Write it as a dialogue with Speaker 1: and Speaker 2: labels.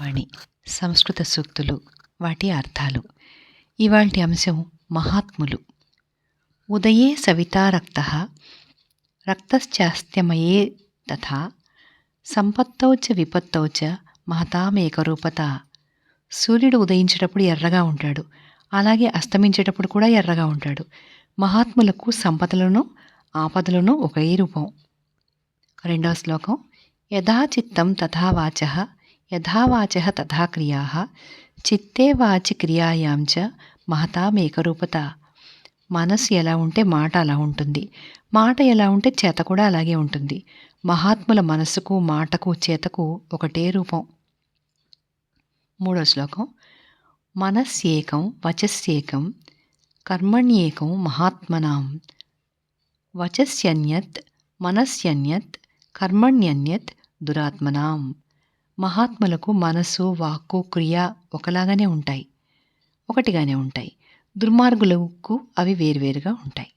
Speaker 1: వాణి సంస్కృత సూక్తులు వాటి అర్థాలు. ఇవాల్టి అంశం మహాత్ములు. ఉదయే సవితారక్త రక్తశ్చాస్త్యమయే తథా సంపత్తౌ చ విపత్తౌ చ మహతామేకరూపత. సూర్యుడు ఉదయించేటప్పుడు ఎర్రగా ఉంటాడు. అలాగే అస్తమించేటప్పుడు కూడా ఎర్రగా ఉంటాడు. మహాత్ములకు సంపదలను ఆపదలను ఒకే రూపం. రెండవ శ్లోకం యథాచిత్తం తథా వాచ యథావాచ తథా క్రియా చిత్తే వాచి క్రియాయాం చ మహతామేకరూపత మనసు ఎలా ఉంటే మాట అలా ఉంటుంది. మాట ఎలా ఉంటే చేత కూడా అలాగే ఉంటుంది. మహాత్ముల మనసుకు మాటకు చేతకు ఒకటే రూపం. మూడో శ్లోకం. మనస్యేకం వచస్యేకం కర్మణ్యేకం మహాత్మనాం. వచస్యన్యత్ మనస్యన్యత్ కర్మణ్యన్యత్ దురాత్మనాం. మహాత్ములకు మనసు వాక్కు క్రియ ఒకలాగానే ఉంటాయి. ఒకటిగానే ఉంటాయి. దుర్మార్గులకు అవి వేరువేరుగా ఉంటాయి.